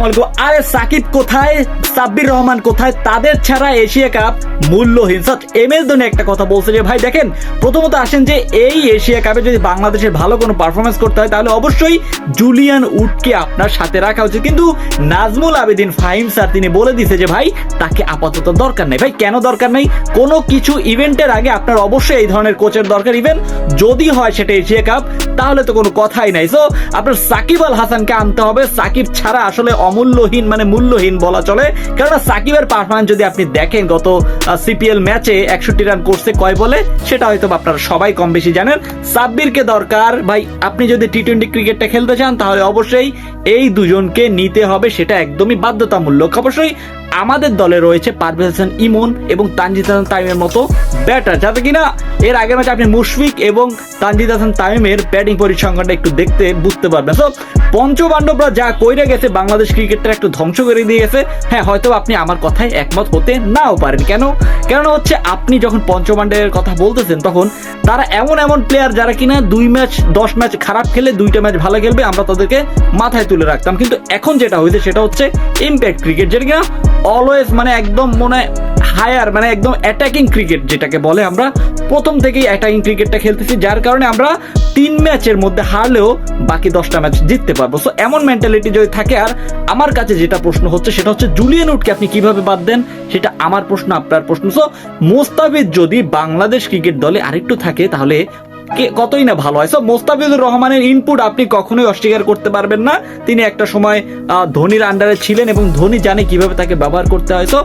আসসালামু আরে সাকিব কোথায়? সাব্বির রহমান কোথায়? তাদের ছাড়া এশিয়া কাপ মূল্যহীন সচ এম এস ধোনি একটা কথা বলছে যে, ভাই, দেখেন, প্রথমত আসেন যে, এই এশিয়া কাপে যদি বাংলাদেশের ভালো কোনো পারফরমেন্স করতে হয়, তাহলে অবশ্যই জুলিয়ান উডকে আপনার সাথে রাখা উচিত। কিন্তু নাজমুল আবেদিন ফাহিম স্যার তিনি বলে দিছে যে, ভাই, তাকে আপাতত দরকার নেই। ভাই, কেন দরকার নেই? কোনো কিছু ইভেন্টের আগে আপনার অবশ্যই এই ধরনের কোচের দরকার। ইভেন যদি হয় সেটা এশিয়া কাপ, তাহলে তো কোনো কথাই নাই। সো আপনার সাকিব আল হাসানকে আনতে হবে। সাকিব ছাড়া আসলে অমূল্যহীন মানে মূল্যহীন বলা চলে। কেননা সাকিবের পারফরমেন্স যদি আপনি দেখেন গত সিপিএল ম্যাচে একষট্টি রান করছে কয় বলে, সেটা হয়তো আপনারা সবাই কম বেশি জানেন। সাব্বিরকে দরকার, ভাই, আপনি যদি টি টোয়েন্টি ক্রিকেটটা খেলতে চান, তাহলে অবশ্যই এই দুজনকে নিতে হবে, সেটা একদমই বাধ্যতামূলক। অবশ্যই আমাদের দলে রয়েছে পারভেজ হাসান, ইমন এবং তানজিদ হাসান তাইমের মতো ব্যাটার যাতে কিনা এর আগের ম্যাচে আপনি মুশফিক এবং তানজিদ হাসান তাইমের ব্যাটিং পরিসংখ্যানটা একটু দেখতে, বুঝতে পারবেন। তো পঞ্চপাণ্ডবরা যা কইরে গেছে বাংলাদেশ ক্রিকেটটা একটু ধ্বংস করে দিয়ে গেছে হ্যাঁ হয়তো আপনি আমার কথায় একমত হতে নাও পারেন। কেন? কেননা হচ্ছে আপনি যখন পঞ্চপাণ্ডবের কথা বলতেছেন তখন তারা এমন এমন প্লেয়ার যারা কিনা দুই ম্যাচ, দশ ম্যাচ খারাপ খেলে দুইটা ম্যাচ ভালো খেলবে, আমরা তাদেরকে মাথায় তুলে রাখতাম। কিন্তু এখন যেটা হয়েছে সেটা হচ্ছে ইম্প্যাক্ট ক্রিকেট যেটা কিনা অলওয়েজ মানে একদম মনে হায়ার মানে একদম অ্যাটাকিং ক্রিকেট যেটাকে বলে আমরা। প্রথম থেকেই অ্যাটাকিং ক্রিকেটটা খেলতেছি, যার কারণে আমরা তিন ম্যাচের মধ্যে হারলেও বাকি দশটা ম্যাচ জিততে পারব। সো এমন মেন্টালিটি যদি থাকে, আর আমার কাছে যেটা প্রশ্ন হচ্ছে, সেটা হচ্ছে জুলিয়ান উডকে আপনি কীভাবে বাদ দেন? সেটা আমার প্রশ্ন, আপনার প্রশ্ন। সো মোস্তাফিজ যদি বাংলাদেশ ক্রিকেট দলে আরেকটু থাকে, তাহলে কে, কতই না ভালো হয়। সো মোস্তাফিজুর রহমানের ইনপুট আপনি কখনোই অস্বীকার করতে পারবেন না। তিনি একটা সময় ধোনির আন্ডারে ছিলেন এবং ধোনি জানে কীভাবে তাকে ব্যবহার করতে হয়। সো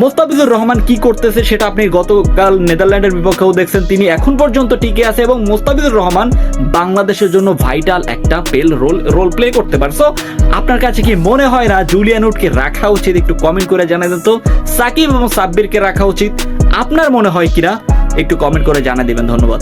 মোস্তাফিজুর রহমান কি করতেছে সেটা আপনি গতকাল নেদারল্যান্ডের বিপক্ষেও দেখছেন। তিনি এখন পর্যন্ত টিকে আছে এবং মোস্তাফিজুর রহমান বাংলাদেশের জন্য ভাইটাল একটা পেল রোল রোল প্লে করতে পারে। সো আপনার কাছে কি মনে হয় না জুলিয়ান উডকে রাখা উচিত? একটু কমেন্ট করে জানাবেন তো। সাকিব এবং সাব্বিরকে রাখা উচিত। আপনার মনে হয় কিনা? একটু কমেন্ট করে জানা দেবেন। ধন্যবাদ।